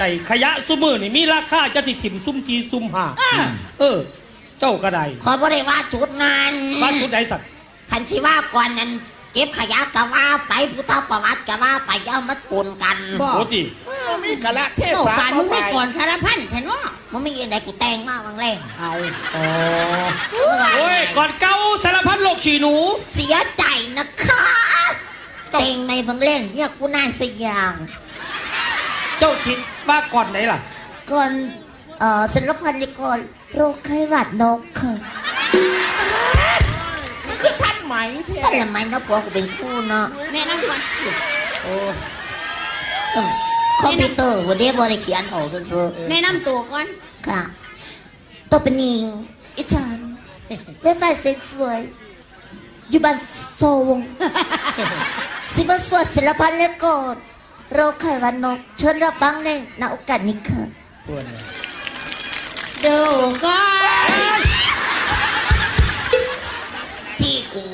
ไอ้ขยะซุมือนี่มีราคาจะสิถิ่มซุ่มจีซุ่มหาอ่าเออ เจ้าก็ได้ขอบ่ได้ว่าจุดนั้นบ้านจุดใดสัตว์คันชิว่าก่อนนั้นเก็บขยะกะว่าไปพุทธประวัติกะว่าไปย่ามัดปนกันบ่โอ้ติมีกะละเทศเจ้าสาป่านมึงไม่ก่อนสารพันใช่เนาะมันไม่ยังไงกูแต่งมากบางแรงเอาอ๋อโอ้ยก่อนเก้าสารพัดโลกฉีหนู เสียใจนะคะต้องแต่งในบางเล่นเนี่ยกูน่าสยาง เจ้าทิดว่าก่อนไหนล่ะ ก่อนเอ่อศิลพันธ์นี่ก่อนโรคไข้หวัดนกค่ะมันคือท่านไหมเทศก็ทำไมนะผัวกูเป็นคู่เนาะแนะนำก่อนโอ้เออคอมพิวเตอร์วันนี้บริเขียนออกซื่อแนะนำตัวก่อนๆค่ะตัวเป็นนิงอิจานได้ไฟเซ็สวยๆอยู่บ้านโซวงสิบสวดศิลปะเลโกด โรคไขหวันนกเชิญรับฟังในณโอกาสนี้ค่ะเพื่อนเลยดูก่อนที่กู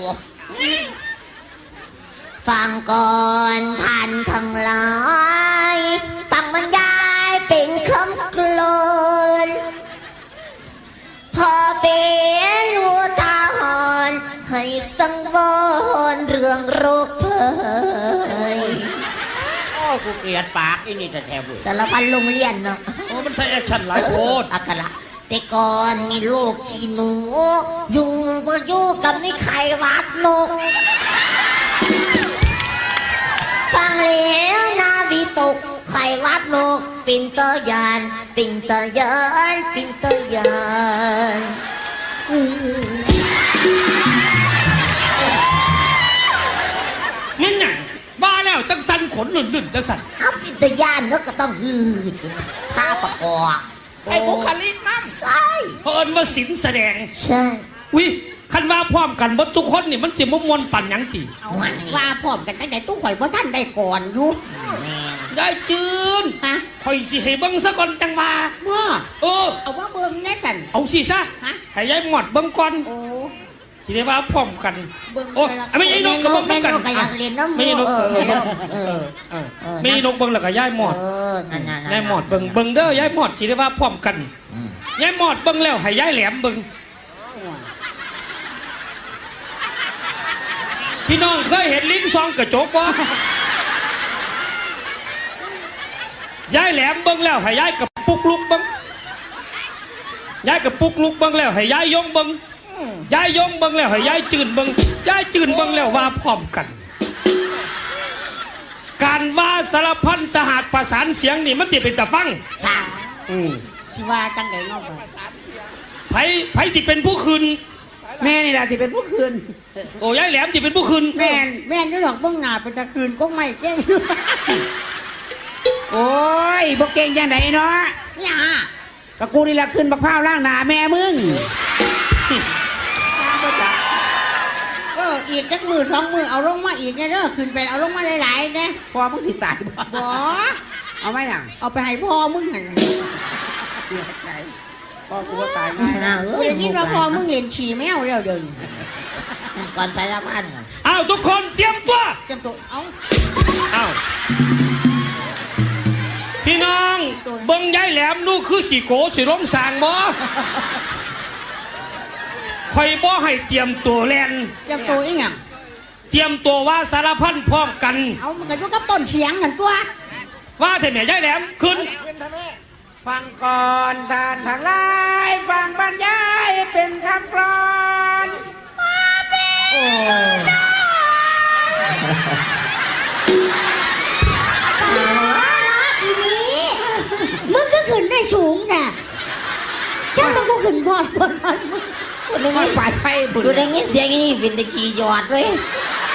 ฟังก่อนท่านทั้งหลายฟังบรรยายเป็นคำกลอนพอเป็นอุทาหรณ์ให้สังวรเรื่องโรคเภัยโอ้ กูเกลียดปากไอ้นี่จะแทบเลยสารพันโรงเรียนเนาะโอ้มันใช้แอคชั่นหลายโคตรอักขระแต่ก่อนมีลูกขี้หนู อยู่มาอยู่กับไม่ไขวัดนก ฟังแล้วนาวิตกไขวัดนกปินตยานปินตยานปินตยานอืม แล้วจังสันขนหลุ่นๆจังสันเอาปินตยานนกก็ต้องฮืดท่าประกอบใส่บุคลิกนั่นใช่เพราะเอิญว่าศิลป์แสดง ใช่วิคันว่าพร้อมกันหมดทุกคนนี่มันสิมมวนปั่นหยังตีเอาว่าพร้อมกันตั้งแต่ตู้ข่อยบ่ท่านได้ก่อนอยู่แม่นได้จืนฮะคอยสิให้เบิ่งซะก่อนจังว่าว่าเออเอาว่าเบิ่งแน่สันเอาสิซะฮะให้ยายหมอดเบิ่งก่อนโอ้ สิได้ว่าพร้อมกันเบิ่งโอ้ไปละไม่ใช่นกกับเบิ่งแม่เบิ่งกันนกก็อยากเรียนน้ำไม่ใช่นกเอเอออเอเอออเออเออไม่ใช่นกเบิ่งแล้วก็ยายหมอดเออนั่นๆๆยายหมอดเบิ่งเบิ่งเด้อยายหมอดสิได้ว่าพร้อมกันอืมยายหมอดเบิ่งแล้วให้ยายแหลมเบิ่งพี่น้องเคยเห็นลิงซองกระจกบ่ยายแหลมเบิ่งแล้วให้ยายกับปุกลุกเบิ่งยายกับปุกลุกเบิ่งแล้วให้ยายยงเบิ่ง ยายยงเบิ่งแล้วให้ยายจืนเบิ่งยายจืนเบิ่งแล้วว่าพร้อมกัน การว่าสารพันทหารประสานเสียงนี่มันสิเป็นตะฟังค่ะอืมสิว่าจังไดเนาะบัดไผไผสิเป็นผู้คืนแม่นี่แหละสิเป็นผู้คืนโอ้ยายแหลมสิเป็นผู้คืนแม่นแม่นอยู่ดอกเบิ่งหน้าเป็นตะคืนก็ไม่เจ้งโอ้ยพวกเก่งจังไดเนาะเนี่ยกะกูนี่แหละขึ้นบักพร้าวล่างหนาแม่มึง เอออีกจักมือสองมือเอาลงมาอีกเนี่ยเด้อขึ้นไปเอาลงมาหลายๆเด้พอมึงสิตายบ่บ่เอาไหมอะเอาไปให้พ่อมึงหั่นเสียใจพ่อกูก็ตายง่ายน่านะเอ้กูยได้ยินว่าพ่อมึงเล่นฉี่แมวแล้วเดี๋ยวนี้ก่อนใช้ละพันอ้าวทุกคนเตรียมตัวเตรียมตัวเอาอ้าวพี่น้องเบิ่งยายแหลมนู่คือขี่โกสิล้มสางบ่ คอยบ่ให้เตรียมตัวแลนเตรียมตัวอีหยังเตรียมตัวว่าสารพันพร้อมกัน เอามันก็อยู่กับต้นเสียงนั่นตัว ว่าแต่แม่ยายแหลมขึ้น ฟังก่อนท่านทั้งหลายฟังบรรยายเป็นคำกลอนอีนี้มึงก็ขึ้นได้สูงน่ะถ้ามึงก็ขึ้นพอดพอดพอดมึง คนนึงว่าฝ่ายไพ่บุญดูได้ยินเสียงอีนี่เป็นตะขี้หยอดเลย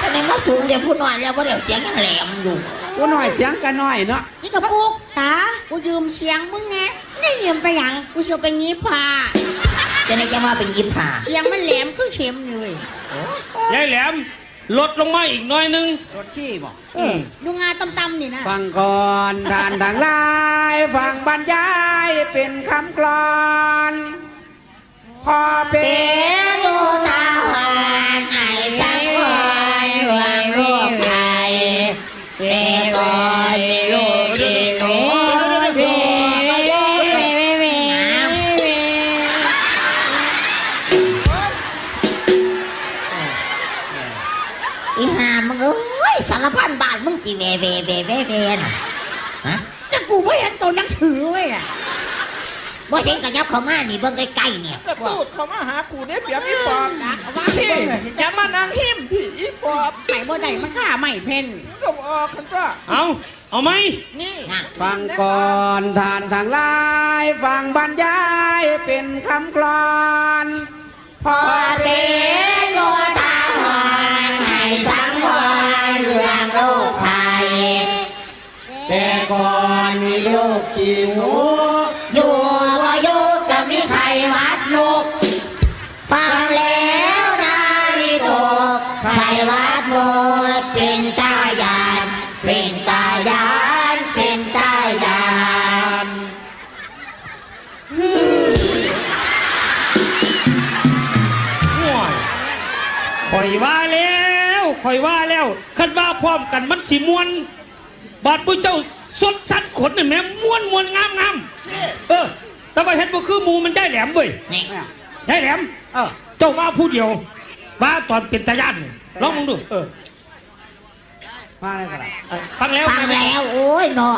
ทำไมมาสูงเดี๋ยวพูดหน่อยแล้วเพราะเดี๋ยวเสียงยังแหลมอยู่กูหน่อยเสียงกันหน่อยเนาะนี่กระปุกตากูยืมเสียงมึงแน่นี่ยืมไปหยังกูจะไปงี้ผ้าจะได้แค่ว่าเป็นยิบผ่าเสียงมันแหลมคือเข็มอยู่เว้ยยายแหลมลดลงมาอีกหน้อยหนึงรถขี้บอกอืมดูงานตำๆนี่นะ ฟังก่อนท่านทั้งหลาย ฟังบรรยายเป็นคำกลอน พอเป็นผู้ทหารให้สังวรรวมลูกไทยเลกอนลูกที่หนูดูอีหามึงเอ้ยสารพันบาทมึงจีเวเวเวเวเวนะฮะจะกูไม่เห็นตัวนังสือไว้อ บ่เห็นกระยับเข้ามานี่เบิ่งใกล้ๆเนี่ยกระตูดเขามาหากูได้เปรียบอีปอบนะเอาว่าไปพี่เบิ่งเลยอย่ามานั่งหิมพี่อีปอบไข่บ่ได้มันฆ่าไม่เพ่นมึงก็บอกคันก็เอาเอาไหมนี่นะฟังก่อนทานทางหลายฟังบรรยายเป็นคำกลอนพอเต็นโลตาหอนให้สังวรเรื่องโลกไทยแต่ก่อนมีโยกขี้หนู อยว่าแล้วคันว่าพร้อมกันมันสิมวน บาดผู้เจ้าสดสัดขนนี่แม่ม้วนม้วนงามงามเออแต่ว่าเห็นบ่คือหมูมันได้แหลมเว้ยนี่ได้แหลมเออเจ้าว่าผู้เดียวว่าตอนเป็นตาย่านนี่ลองมึงดูเออมาเลยก็ได้เออฟังแล้วฟังแล้วโอ้ยเนาะ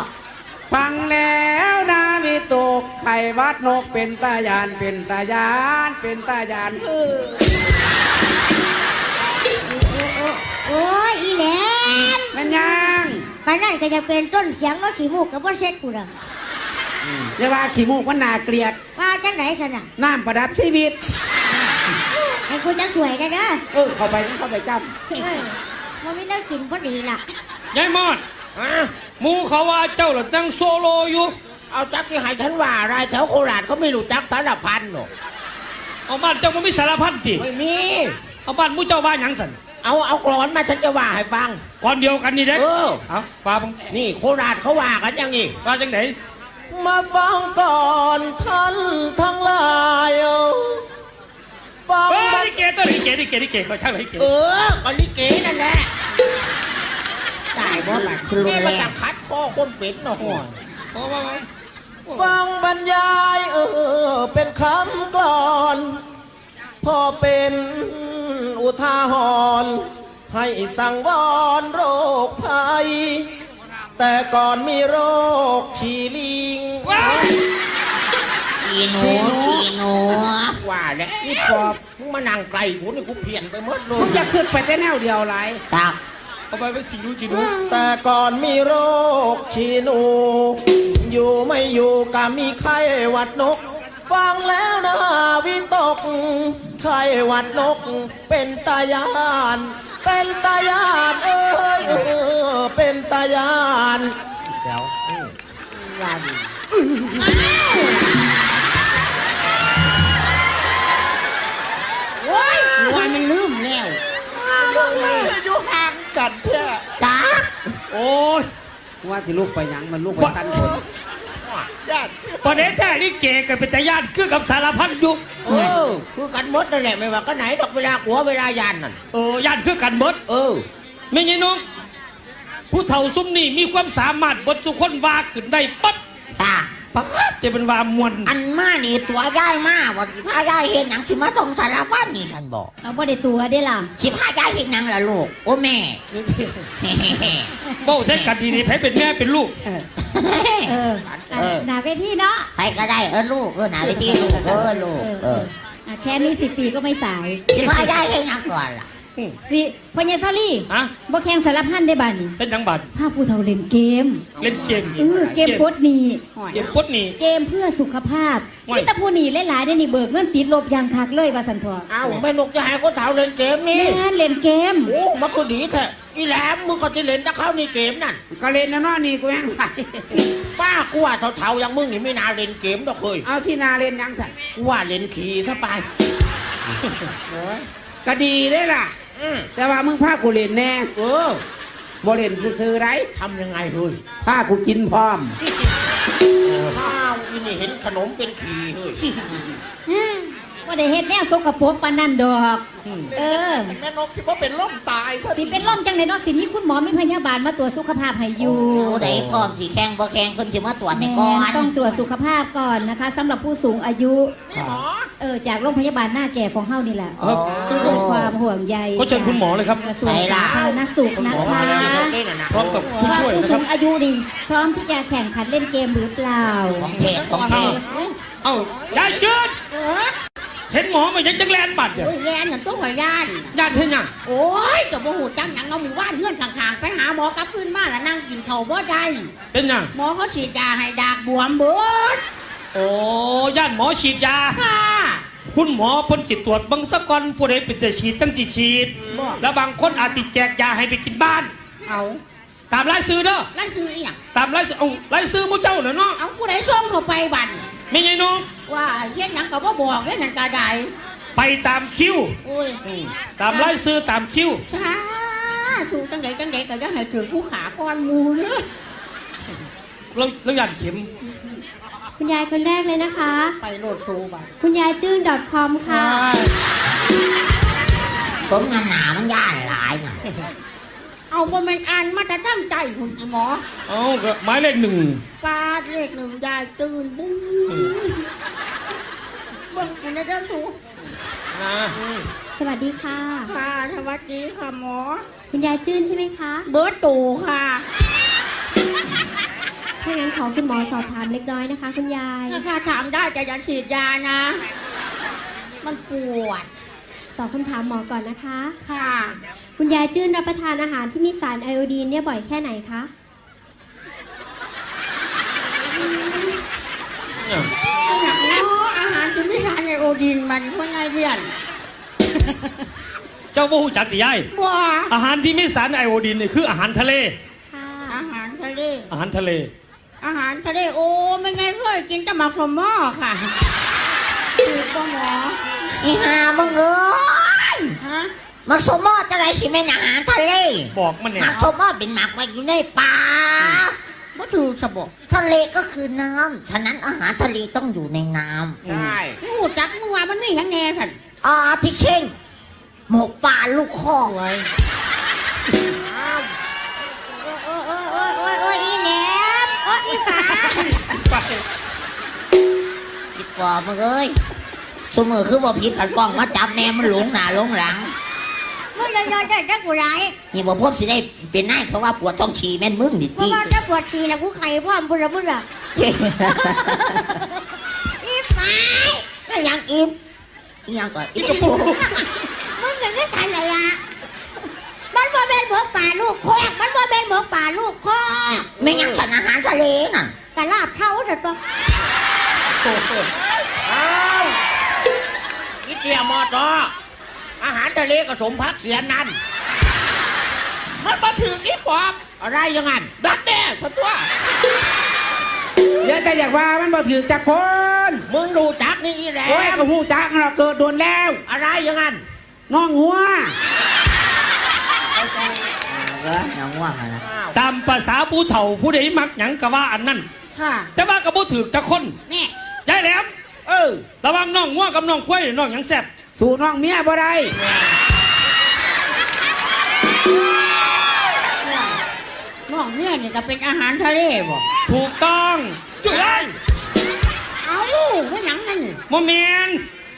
ฟังแล้วนาวิตกไข่วัดนกเป็นตายานเป็นตายานเป็นตายานเออ โอ้ยอีแหลมแมันยังปานนั่นก็จะเป็นต้นเสียงเนาะขี้มูกกับว่าเซ็ตกูละอย่าว่าขี้มูกมันน่าเกลียด ว่าจังไหนสนะน้ำประดับชีวิตให้กูจะสวยได้เด้อเออเข้าไปเข้าไปจเฮ้ยมันไม่ได้กินพอดีล่ะยายมอดหมูเขาว่าเจ้าหลัตั้งโซโลอยู่ เอาจักที่ให้ฉันว่าอะไรแถวโคราชเขาไม่รู้จักสารพันหรอกเอาบ้านเจ้ามันไม่สารพันติไม่มี เอาบ้านหมูเจ้าว่าหยังสัน เอาเอากรอนมาฉันจะว่าให้ฟัง ก่อนเดียวกันนี่เด้เออ เอาฟ้าบังนี่โคราชเขาว่ากันยังงี้ว่าจังไหนมาฟังก่อนท่านทั้งหลายฟังเออมันนี่เกตัวนี่เกนี่เกนี่เกเขาช่างเลยเกเออก็ลิเกนั่นแหละตายบ่หลักคือรุนี่นมาแรสังงคัดคอคนเป็นเนาะโอ้ว่าไงฟังบรรยายเออเป็นคำกลอน พอเป็น อุทาหรณ์ให้สังวรโรคภัย แต่ก่อนมีโรคฉีลิงว้ายอีหนูอีหนูว่าแล้วนี่ปอบมึงมานั่งไกลกูนี่กูเพี้ยนไปหมดเลำมึงยจะขึ้นไปแต่แนวเดียวไรครับเอาไปเป็นสิรู้จีดูแต่ก่อนมีโรคฉีหนู อยู่ไม่อยู่ก็มีไข้หวัดนก ฟังแล้วนะวิตกไข้หวัดนก เป็นตายาน เป็นตายานเอ้ยเออเป็นตายานเดี๋ยวโอ้ยวันมันลืมแล้วอยู่ห่างกันเพื่อจ้าโอ้ยว่าสิลูกไปยังมันลูกไปสั้นคน ญาติประเด็นแท้นี่เกกับเป็นตาย่านคือกับสารพันอยู่เออคือกันหมดนั่นแหละไม่ว่าก็ไหนดอกเวลาหัวเวลายานนั่นเออย่านคือกันเบิดเออไม่ใช่น้องผู้เฒ่าซุ้มนี่มีความสามารถบดทุกคนว่าขึ้นได้ปั๊บ จ้าปั๊บจะเป็นว่ามวนอันมานี่ตัวย่ายมาว่าสิพาย่ายเห็นหยังสิมาต้องสารพัดนี่ท่านบอกเอาบ่ได้ตัวได้ล่ะสิพาย่ายเห็นหยังล่ะลูกโอ้แม่ เบ้าเส้นกันดีนี่แพ้เป็นแม่เป็นลูก เอออะเออ หน้าเวทีเนาะใครก็ได้เออลูกเออหนาไปที่ลูกเออลูกเออเอเออออะแค่นี้สิปีก็ไม่สายสิพาย่ายเห็นหยังก่อนล่ะ สิพ่อใหญ่ซาลี่ฮะ บ่แข่งสารพันได้บ้านี่เป็นยังบัดพาผู้เฒ่าเล่นเกมเล่นเกมเออเกมกดหนี่ เกมกดนี่ เกมเพื่อสุขภาพโอ้ย นี่ตะผู้หนีหลายๆได้นี่เบิกเงินติดลบอยางคักเลยว่าสันทอเอ้าแม่นกจะให้คนเฒ่าเล่นเกมนี่ แม่นเล่นเกม โอ้มันก็ดีแท้อีแหลมมึงก็จะเล่นแตะเข้าในเกมนั่น ก็เล่นแล้วเนาะนี่กูยังไงป้ากูว่าเฒ่าๆอย่างมึงนี่ไม่น่าเล่นเกมดอกเคยเอาสินาเล่นหยังสันกูว่าเล่นขี่ซะไปก็ดีได้ล่ะอืม แต่ว่ามึงพากูเล่นแน่เออบ่เล่นซื่อๆไรทำยังไงเฮ้ยพากูกินพร้อมอ้าวอีนี่เห็นขนมเป็นขี่เฮ้ย ว่าได้เฮ็ดแนวสกปรกปานนั่นดอก เออ แม่นกสิบ่เป็นล่มตายซะสิเป็นล่มจังไดเนาะสิมีคุณหมอมีพยาบาลมาตรวจสุขภาพให้อยู่ผู้ใดพร้อมสิแข่งบ่แข่งเพิ่นสิมาตรวจให้ก่อนแม่ต้องตรวจสุขภาพก่อนนะคะสำหรับผู้สูงอายุนี่หมอเออจากโรงพยาบาลหน้าแก่ของเฮานี่แหละโอ้ด้วยความห่วงใยเขาเชิญคุณหมอเลยครับกระทรวงสาธารณสุขนะคะพร้อมกับผู้ว่าช่วยผู้นะคสูรับงอายุนี่พร้อมที่จะแข่งขันเล่นเกมหรือเปล่าของเทศของเทศเอ้ายายจืด เออเห็นหมอมายังจังแลนบัตรเนี่ยโอ้ยแลนน่ะตัวหัวย่านญาติเห็นยังโอ้ยจะบ่หูจังหยังเอาหมู่บ้านเพื่อนข้างๆไปหาหมอกลับขึ้นมาแล้วนั่งกินข้าวบ่ได้เป็นยังหมอเขาฉีดยาให้ดากบวมเบิดโอ้ญาติหมอฉีดยาค่ะคุณหมอเพ่นจิตตรวจเบางสะก่อนผู้ใดเป็นจะฉีดจังสิฉีดบอกแล้วบางคนอาจจะแจกยาให้ไปกินบ้าน เอาตามรายซื้อเด้อแล้วซื้ออีหยังตามรายซื้อเอารายซื้อหมูเจ้าเนาะเนาะเอาผู้ใดส่งเข้าไปบันไม่ไงน้อง ว่าเฮ็ดหยังก็บ่บอกเด้นั่นก็ได้ไปตามคิวโอ้ยตามรายซื้อตามคิวช้าถูกจังไดจังไดก็จะให้ถึงผู้ขาก่อนหมู่เด้อแล้วแล้วยาดเข็มคุณยายคนแรกเลยนะคะ ไปโลดโซบันคุณยายจื้น .com ค่ะ สมน้ำหนามันย่านหลายน่ะ เอาบ่แม่นอ่านมาแต่ตั้งใจคุณจิหมอเอาก็หมายเลขหนึ่งปาดเลขหนึ่งยายตื่นบุ้งเบิ่งกันได้อสูนะสวัสดีค่ะ ค่ะสวัสดีค่ะหมอ คุณยายจื้นใช่ไหมคะ เบิร์ตตู่ค่ะ ถ้างั้นขอคุณหมอสอบถามเล็กน้อยนะคะ คุณยายถ้าข้าถามได้จะอย่าฉีดยานะ มันปวด ตอบคำถามหมอก่อนนะคะ ค่ะ คุณยายจื้นรับประทานอาหารที่มีสารไอโอดีนเนี่ยบ่อยแค่ไหนคะเนี่ยอยากเนาะอาหารจะไม่สารในโอดินมันเพราะไงเรียนเจ้าบ่ฮู้จักติยายบัวอาหารที่มีสารไอโอดีนนี่คืออาหารทะเล ค่ะอาหารทะเล อาหารทะเล อาหารทะเลโอ้ไม่ไงเคยกินแต่หมักสมหม้อค่ะถูกปะหมอ อีหามึงเอ้ยฮะมักสมมอจะไรสิแม่นอาหารทะเลบอกมันเนี่ยมักสมมอเป็นหมักไว้อยู่ในป่าบ่ถือสบกทะเลก็คือน้ำฉะนั้นอาหารทะเลต้องอยู่ในน้ใช่หูจักมึงว่ามันนี่ยังแน่สันำอาทิเช่นหมกป่าลูกคอกไว้โอ้ยโอ้ยโอ้ยโอ้ยโอ้ยอีแหลมโอ้ยอีฝาไปอีกว่ามึงเอ้ย สมือคือว่าผิดกันกล้องมาจับแนมมันหลงหน้าหลงหลังมึงจะยอมใจจักกูไรนี่บอกพ่อสิได้เป็นนายเขาว่าปวดท้องขี่แม่นมึงดิเพราะตีว่าถ้าปวดฉี่แล้วกูไข่พ่อมบุระบุระอีฝาไม่ยังอีมอีหยังก่อนอีกระปุกมึงก็คือทันละละมันบ่เป็นหมกป่าลูกคอกมันบ่เป็นหมกป่าลูกคอกไม่ยังฉันอาหารทะเลน่ะกะลาบเท่าสัตว์ปะอ้าวนี่ เกียมอตออาหารทะเลก็สมพักเสียนั่นมันมาถึงนี่ปอบอะไรอยังงั้นดัดแน่สตัวเดี๋ยวแต่อยากว่ามันบ่ถือจักคนมึงรู้จักนี่อีแหลโอ้ยมก็หูจักเราเกิดโดนแล้วอะไรอยังงั้นน้องหัวเออน้องว่ามานะอ้าวตามภาษาผู้เฒ่าผู้ใดมักหยังก็ว่าอันนั้นค่ะแต่ว่าก็บ่ถือจักคนแน่ยายแหลม เออระวังน้องงัวกับน้องควายน้องหยังแซ่บสู่น้องเมียบ่ได้น้องเนี่ยนี่ก็เป็นอาหารทะเลบ่ถูกต้องจุ๊ยายเอ้าว่าหยังนั่นโมเมน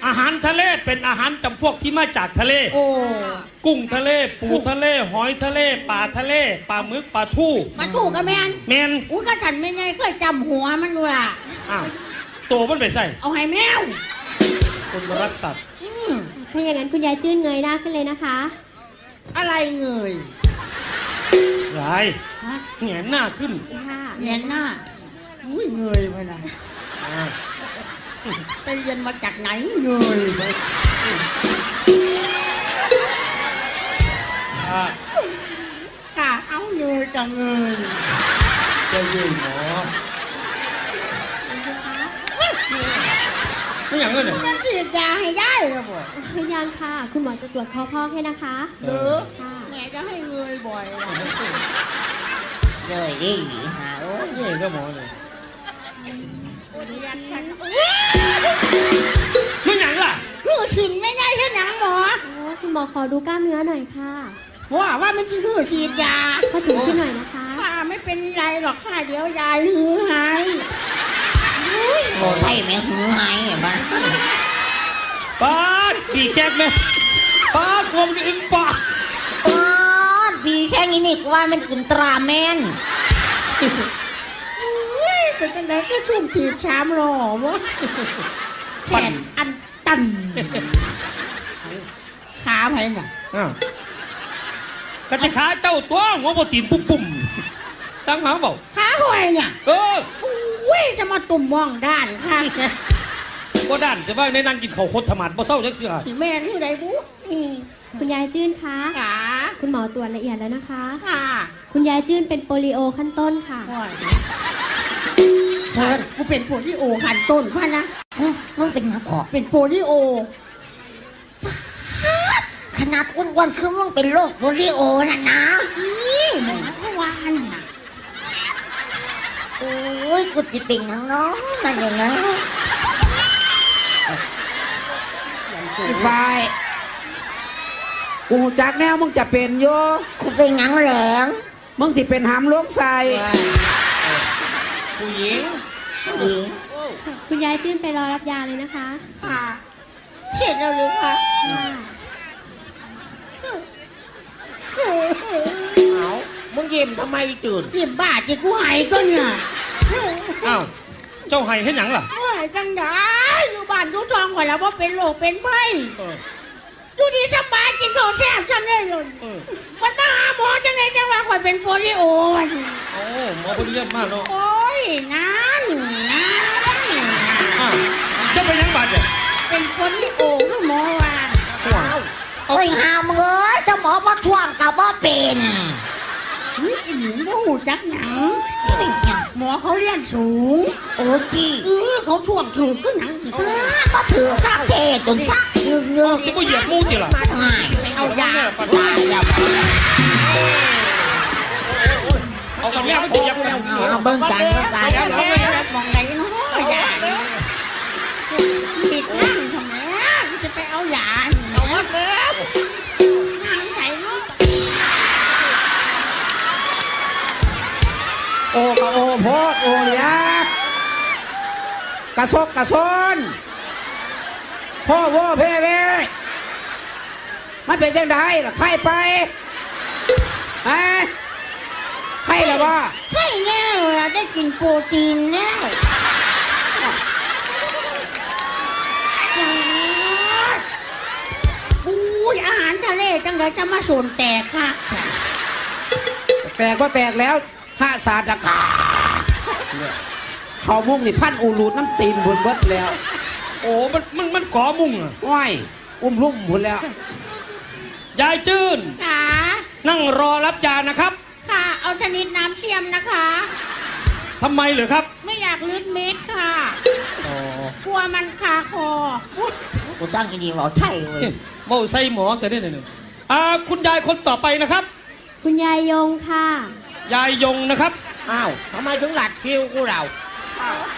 อาหารทะเลเป็นอาหารจำพวกที่มาจากทะเล โอ้กุ้งทะเล ปูทะเล หอยทะเลปลาทะเลปลาหมึกปลาทู่มาถูกกับแมนแมนอุ้ยก็ฉันไม่ไงเคยจำหัวมันว่าอ้าว ตัวมันไปใส่ เอาให้แมว คนรักสัตว์อืมถ้าอย่างนั้นคุณยายจื้นเงยหน้าขึ้นเลยนะคะ อะไรเงยยายฮะแหงนหน้าขึ้นค่ะเรียนหน้า อุ้ยเงยไปนะอ่าไปเรียนมาจากไหนเงยไปอ่าค่ะเอาเงยกับเงยจะยืนหมอ ไม่อย่างเงี้ยเนี่ยมันฉีดยาให้ได้หรือเปล่าพยานค่ะ คุณหมอจะตรวจคอพอกให้นะคะหรือค่ะแม่จะให้เงยบ่อยนะเลยดิหาเอ้ยเงี้ยก็หมอเลยฉันไม่อย่างล่ะหมอขอดูกล้ามเนื้อหน่อยค่ะว่าว่ามันจะหื้อฉีดยาก็ถึงขึ้นหน่อยนะคะข้าไม่เป็นไรหรอกข้าเดี๋ยวยายหื้อหาย โง่ไทยแม่หือหายเนี่ยบ้านป้าดปีแคบไหมป้าดกลมอึ้งป้าป๊อดดีแค่นี้นี่กว่ามันกุนตราแมนเป็นจังไดก็ชุ่มถีบชามหล่อวะแขนอันตันขาไผน่ะกระจะขาเจ้าตัวหัวบตีนปุ่มปุ่มตั้งหาเปล่าขาหอยเนี่ยเออ อุ้ยจะมาตุ่มมองด้านข้างนะก็ด้านจะว่าในนั่งกินข้าวโคตรธรรมัดบ่เศร้าจักเทื่อสิแม่นที่ใดบุอืมคุณยายจื้นคะขาคุณหมอตรวจละเอียดแล้วนะคะ ขาคุณยายจื้นเป็นโปลิโอขั้นต้นค่ะหอยเชิญกูเป็นโปลิโอหันต้นพ่ะนะมึงมึงเป็นหยังขอเป็นโปลิโอ ขนาดอ้วนๆคือมึงเป็นโรคโปลิโอน่ะนะ นี่หมอเขาว่าอันน่ะโอ้ยกูจะเป็นหยังเนาะมันอย่างนั้นไอ้ฝ่ายกูจากแนวมึงจะเป็นโยกูเป็นหยังแหลงมึงสิเป็นหามล้วงใส่ผู้หญิงอีคุณยายจื้นไปรอรับยาเลยนะคะค่ะเสร็จแล้วหรือคะค่ะเอามึงยิ้มทำไมจืด หยิบบ้าจิกูหายก็เนี่ย อ้าวเจ้าไห้ให้หยังล่ะหายจังได้อยู่บ้านอยู่ช่องข่อยแล้วว่าเป็นโรคเป็นไข้เออ อยู่ดีสบายกินข้าวแซ่บจังเลยเลยเออวันมาหาหมอจังเลยจังว่าข่อยเป็นโปลิโอวันโอ้หมอเพิ่นเยี่ยมมากเนาะโอ้ยนั่นนั่นอ้าวจะไปหยังบาดเนี่ยเป็นโปลิโอคือหมอว่าโอ้ยหามึงเอ้ยเจ้าหมอบ่ช่วงกับบ่เป็นเฮ้ยอีหญิงบ่หูจักหยังติด หยังหมอเขาเรียนสูง โอ้จี้เออเขาท่วงถือขึ้นหนังอ้าบ่ถือข้างเทศจนซักยึกยึกสิบ่เหยียบหมูติล่ะง่ายไปเอายาตายแล้วเอากันแล้วสิเหยียบกันเอาเบิ่งกันเบิ่งกันแล้วแล้วมองไหน พดโอเลียกระซกกระซนพ่อโวเพ่เว้มันเป็นจังไดล่ะใครไปฮะใครล่ะวะให้แล้วเราได้กินโปรตีนแล้วอู้ยอาหารทะเลจังเลยจะมาสูนแตกค่ะ แตกก็แตกแล้วห้าศาสตร์กา เขามุ่งนี่พันอูรูดน้ำตีนบุญเบิดแล้ว โอ้ มัน มัน มันก่อมุ่งอะว้ายอุ้มลุ่มบุญแล้วยายจื้น ค่ะนั่งรอรับยานะครับ ค่ะ เอาชนิดน้ำเชียมนะคะ ทำไมเหรอครับ ไม่อยากลืดเม็ดค่ะ อ๋อกลัวมันคาคอ กูสร้างอีดีบอกไทยเว้ยเมาใส่หมอเกิดได้หนึ่งอ่า คุณยายคนต่อไปนะครับ คุณยายยงค่ะ ยายยงนะครับ อ้าวทำไมถึงหลัดคิวกูเรา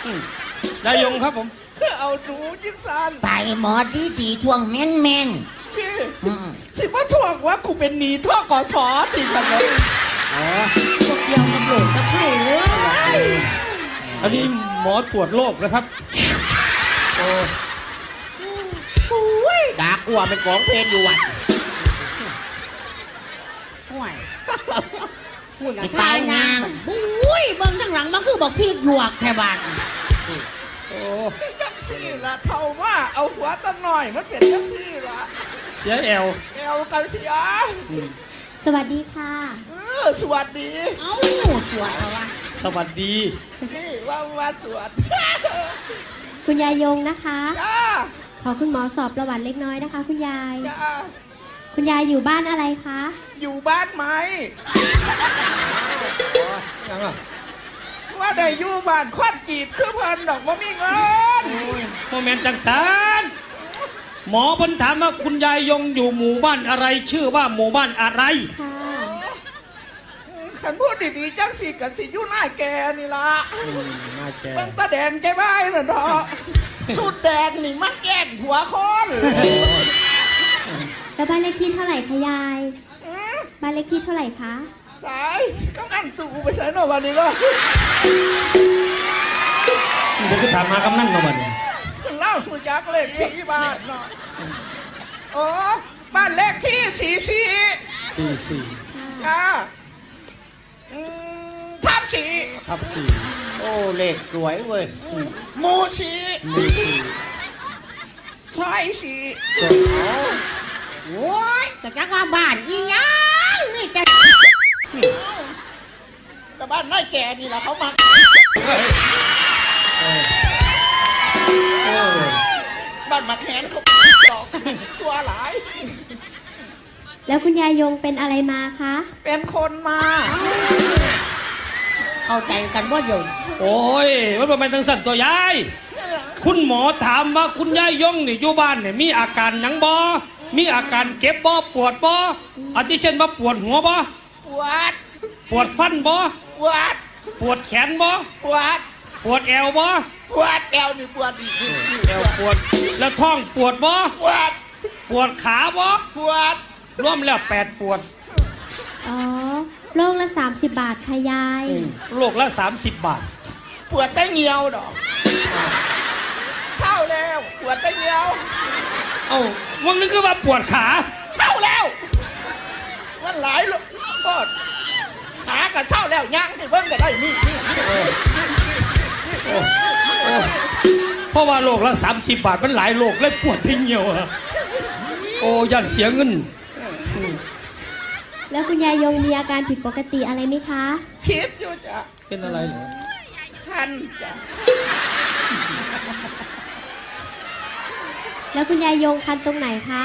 อืมยายยงครับผม คือเอาจูจิกซันไปหมอดีดีๆทวงแม่นแม่นยี่ๆอืมสิว่าถ่วงว่ากูเป็นหนีท่อกอชอติดกันเลยพวกเดียวกับโหลดกับไผ่เลยอันนี้หมอตรวจโรคนะครับดากลัวเป็นของเพลงอยู่วัดห่วยพูดไปนะตายนางอุ้ ยเบิ่งข้างหลังมันคือบอกพี่หยวกแค่บานโอ้จังสี่ละเท่าว่าเอาหัวตั้งหน่อยมันเป็นจังสี่ละเสียแอลเอวกันเสียสวัสดีค่ะ เออสวัสดี เอ้าสวดเอาวะสวัสดีนี่ว่าว่าสวัสดีคุณยายยงนะคะจ้าขอคุณหมอสอบประวัติเล็กน้อยนะคะ คุณยายจ้า คุณยายอยู่บ้านอะไรคะ อยู่บ้านไหมยังอะว่าได้อยู่บ้านควันจีบคือเพิ่นดอกว่ามีเงินโมเมนต์จังสารหมอเพิ่นถามว่าคุณยายยงอยู่หมู่บ้านอะไร ชื่อว่าหมู่บ้านอะไรค่ะขันพูดดีๆจังสิกันสิอยู่หน้าแกนี่ละน่าแกเบิ่งตาแดงใจไม้น่ะเนาะสุดแดงนี่มันแก่นหัวคน แล้วบ้านเลขที่เท่าไหร่คะยาย บ้านเลขที่เท่าไหร่คะ ตายก็อันตูไปใช้นอวันนี้ก็เดี๋ยวก็ถามมากำนันมาบัดนี้เล่าหูจักเลขที่บ้านเนาะโอ้บ้านเลขที่สี่สี่สี่สี่จ้าอืมทับสี่ทับสี่โอ้เลขสวยเว้ยหมู่สี่หนึ่งสี่ซอยสี่โอ้ ยแต่จักว่าบ้านอีหยังนี่จะแต่บ้านน้อยแก่นี่แหละเขามาโอ้บ้านมาแขนเขาดอกชัวหลาย แล้วคุณยายยงเป็นอะไรมาคะ เป็นคนมา เข้าใจกันว่าอยู่โอ้ยมันเป็นทางสั่นตัวยาย คุณหมอถามว่าคุณยายยงนี่อยู่บ้านเนี่ยมีอาการหยังบ่ มีอาการเก็บบ่ปวดบ่อาทิเช่นว่าปวดหัวบ่ปวด ปวดฟันบ่ปวด ปวดแขนบ่ปวด ปวดแอวบ่ปวดแอวนี่ปวดนี่นี่นี่แอวปวด แล้วท้องปวดบ่ปวด ปวดขาบ่ปวด รวมแล้วแปดปวด อ๋อ โลงละ 30 บาทค่ะยาย โลกละ 30 บาท ปวดแต่เงียวดอกเช่าแล้วปวดแต่เงียวเอ้าวันนึงคือว่าปวดขาเช่าแล้ว มันหลายลูกโทษหากับเช่าแล้วย่างให้เบิ่งก็ได้นี่นี่เพราะว่าโลกละ30บาทมันหลายโลกเลยปวดที่เหี่ยวอะโอ้ยันเสียเงิน แล้วคุณยายยงมีอาการผิดปกติอะไรไหมคะพิษอยู่จ้ะเป็นอะไรเหรอคันจ้ะ แล้วคุณยายยงคันตรงไหนคะ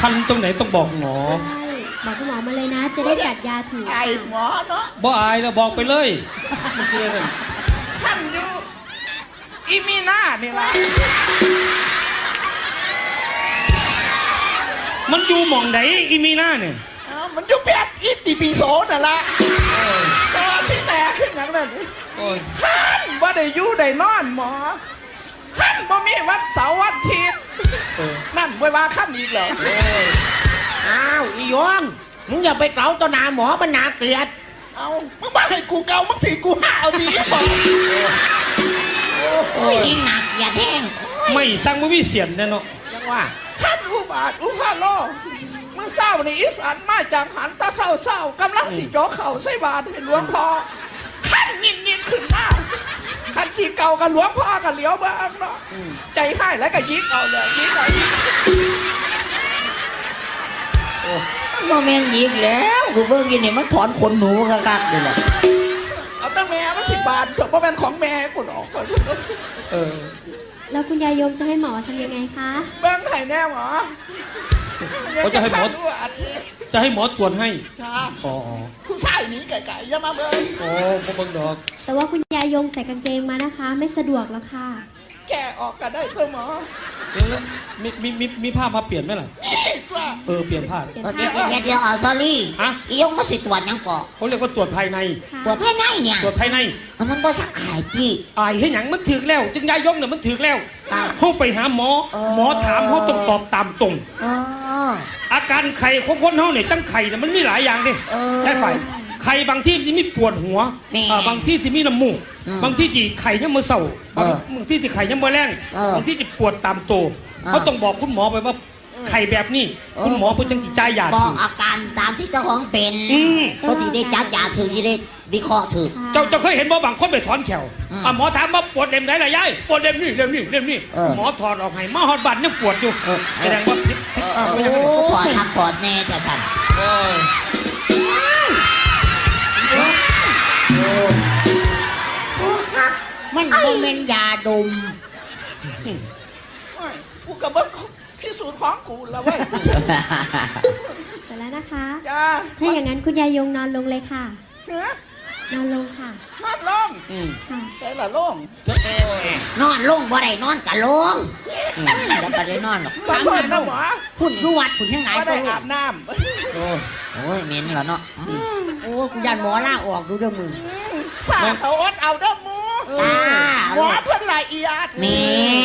คันตรงไหนต้องบอกหมอ ใช่บอกคุณหมอมาเลยนะ จะได้จัดยาถูก ไก่หมอเนาะบ่อายแล้วบอกไปเลยมันคืออะไรคันอยู่อีมีหน้านี่ล่ะมันอยู่หม่องไหนอีมีหน้าเนี่ยเอ้ามันอยู่แบบอิติปิโสนั่นล่ะตอนที่แตกขึ้นอย่างนั้นโอ้ยขันบ่ได้อยู่ได้นอนหมอขัน บ่มีวัดเสาร์วันอาทิตย์เออนั่นไว้ว่าขันอีกเหรออ้าวอีหยงมึงอย่าไปเกาต่อหน้าหมอมันน่าเกลียดเอามึงมาให้กูเกามึงสิกูหาเอาดีบอกโอ้ยยิ่งหนักอย่าแท่งไม่สร้างไม่มีเสียนแน่เนาะจังว่าขันอุบาทอุพาโลมึงเศร้าในอีสานมาจากหันตาเศร้าเศร้ากำลังสิโจกเข่าใส่บาทให้หลวงพ่อ ขันชีเก่ากับหลวงพ่อกับเหลียวบ้างเนาะใจให้แล้วก็ยิกเอาเลยยิกเอายิกโมเมนต์ยิกแล้วกูเบิ่งอยินนี่มันถอนขนหนูกักๆเลยล่ะเอาตั้งแม่มาสิบบาทเถอะเพราะเป็นของแม่กูหรอกเออแล้วคุณยายยงจะให้หมอทำยังไงคะเบิ้งไห้แน่หมอเขาจะให้หมอยังขันว่าอาทิตย์จะให้หมอตรวจให้จ้าอ๋อผู้ชาย หนีไก่ๆอย่ามาเบิ้งโอ้บ่เบิ่งดอกแต่ว่าคุณยายยงใส่กางเกงมานะคะ ไม่สะดวกแล้วค่ะ แกออกก็ได้ตัวหมอเดี๋ยวนะมีมีมีมีผ้ามาเปลี่ยนไหมล่ะ นี่ตัวเออ เปลี่ยนผ้าเปลี่ยนเออผ้าเดี๋ยวเดี๋ยวเดี๋ยวเอาซอรี่ฮะอียงมาสิตรวจหยังก่อเขาเรียกว่าตรวจภายในค่ะตรวจภายในเนี่ยตรวจภายในเอามันบ่ทักขายจี้อายให้หยังมันถึกแล้ว จึงยายยงเนี่ยมันถึกแล้วเขาไปหาหมอ เออ หมอถามเขาต้องตอบตามตรง เออ อาการไข่ของคนเขาเนี่ยตั้งไข่เนี่ยมันมีหลายอย่างดิเออ ได้ไฟ ไข่บางที่ที่มีปวดหัวแม่อ่าบางที่ที่มีน้ำมูกอืมบางที่ที่ไข่ยังมือเศร้าเออบางที่ที่ไข่ยังมือแรงเออบางที่ที่ปวดตามตัวเออเขาต้องบอกคุณหมอไปว่าไข่แบบนี้เออคุณหมอเพิ่งจังจิจ่ายยาบอถูกกอาการตามที่เจ้าของเป็นอืมเพราะที่ได้จับยาถือที่ได้วิเคราะห์ถือเจ้าเจ้าเคยเห็นบ่บางคนไปถอนแขวอืมอะหมอถามว่าปวดเล่มไหนล่ะยายปวดเล่มนี่เล่มนี่เล่มนี่เออหมอถอดออกให้มาหอดบัตรยังปวดอยู่เออเออแสดงว่าพิษพิษอะโอ้ไม่ใช่ไม่ใช่ถอดทำถอดแน่แต่ฉัน เออมันโมเมนต์ยาดม โอ้ยกูกับเบิ้งที่สูตรของกูแล้วเว้ยเสร็จแล้วนะคะ จ้าถ้าอย่างนั้นคุณยายยงนอนลงเลยค่ะเนื้อนอนลงค่ะ นอนลงค่ะ ใส่ละล่งนอนลงบ่ได้นอนกะลงแล้วก็ได้นอนหรอกขอโทษนะหมอพุ่นอยุวัดพุ่นยังไงว่าก็ได้อาบน้โอ้โอ้ยเหม็นแล้วเนาะ โอ้กูยันหมอล่าออกดูเด้อมึงำฝากเขาอดเอาเด้อหมูจ้า หมอเพิ่นละเอียดแม่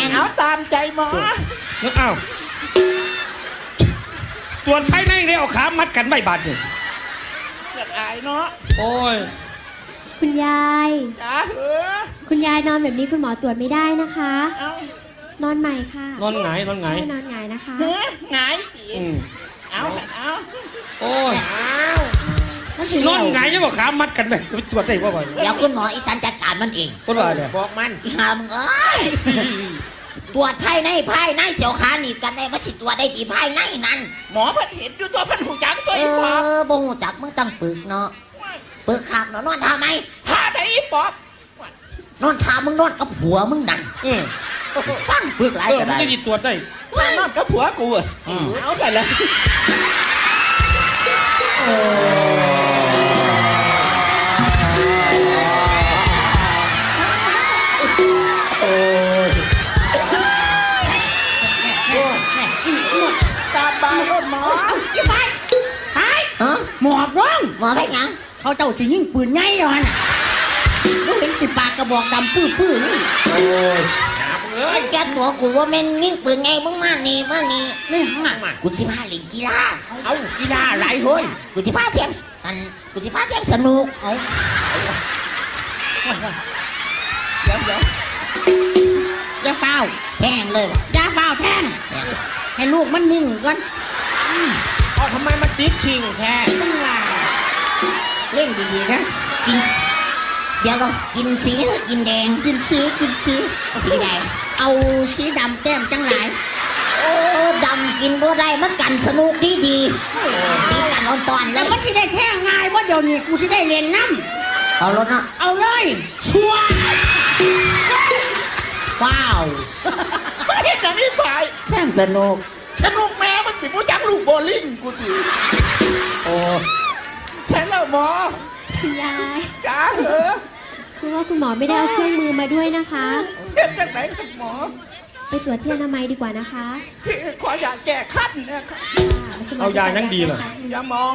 น เอาตามใจหมอนึกอ้าวตรวจภายในเลยเอาขามัดกันไม่บาดเนี่ยเกิดอายเนาะโอ้ยคุณยาย จ้าเออคุณยายนอนแบบนี้คุณหมอตรวจไม่ได้นะคะ เอานอนใหม่ค่ะนอนหงายนอนหงายใช่นอนหงายนะคะ เฮ้ยหงายจีอืมเอาเอาโอ้ยเอามั นสินอนหงายยังบอกขามัดกันไหมไปตรวจได้ว่าบ่อยเดี๋ยวคุณหมออีสันจัดการมันเองคนว่าเนี่ยบอกมันอีหามงเอ้ยตัวจภายในภายในเสียวขาหนีบกันได้ว่าสิตัวได้ดีภายในนั้น หมอเพันเห็นอยู่ตัวเพันหูจักตัวเออีปอบอบ่งจักมึงต้องปึกเนาะปึกขับเนาะนอนทาไหมท่าได้อีปอบนอนทามึงนอนกับผัวมึงนั่นเออสร้างปึกหลายเออก็มันได้จะดีตรวจได้ท่านอนกับผัวกูอะเอาไปเลย หมอแค่ยัง เขาเจ้าสิยิงปืนไงแล้วฮะน่ะบ่เห็นติปากกระบอกดำปื้อปื้อๆนี่ไอ้แกตัวกูว่าแม่นยิ่งปืนไงมึงมานี่มานี่นี่หังอะกูสิพาเล่นกีฬาเอากีฬาหลายเฮ้ยกูสิพาเที่ยงอันกูสิพาเที่ยงสนุกเอาเดี๋ยวเดี๋ยวอย่าเฝ้าวแห้งเลยว่ะอย่าเฝ้าวแท่งเนี่ยให้ลูกมันนิ่งก่อนเอาทำไมมันติดชิงแท้ มันว่า เล่นดีๆนะ กินสเดี๋ยวก็กินสีหรือกินแดง กินซื้อกินซื้อสีแดงเอาสีดำแต้มจังหลายโอ้ดำกินบ่ได้มันกันสนุกดีดีดีกันอ่อนตอนๆเลแล้วยมันสิได้แท่งง่ายว่าเดี๋ยวนี้กูสิได้เรียนน้เอารถเนาะำเอาเลยชัวร์ว้าวไม่เห็นอย่างนี้ฝ่ายแท่งสนุกสนุกแม่มันติมูจักลูกโบลิ่งกูติโอ้ ใช่แล้วหมอคุณยายจ้าเหรอคือว่าคุณหมอไม่ได้เอาเครื่องมือมาด้วยนะคะเห็นจากไหนครับหมอ ไปตรวจที่อนามัยดีกว่านะคะที่ขออยากแก้ขั้นเนี่ยครับคุณหมเอายาจะยังดีเหรอ อย่ามอง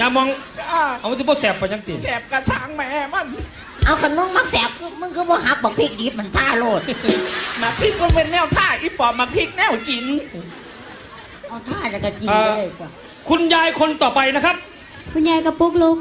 ยามองจ้าเอาจะบ่แสบไปยังตีแสบกระช้างแม่มันเอาขนมมักแสบมึงคือบ่หับบอกพริกดิบมันท่าโลดมาพริกมันเป็นแนวท่าอีปอบมาพริกแนวกิน เอาท่าจะกระจีอ่าเลยกว่า คุณยายคนต่อไปนะครับ คุณยายกับปุ๊กลุก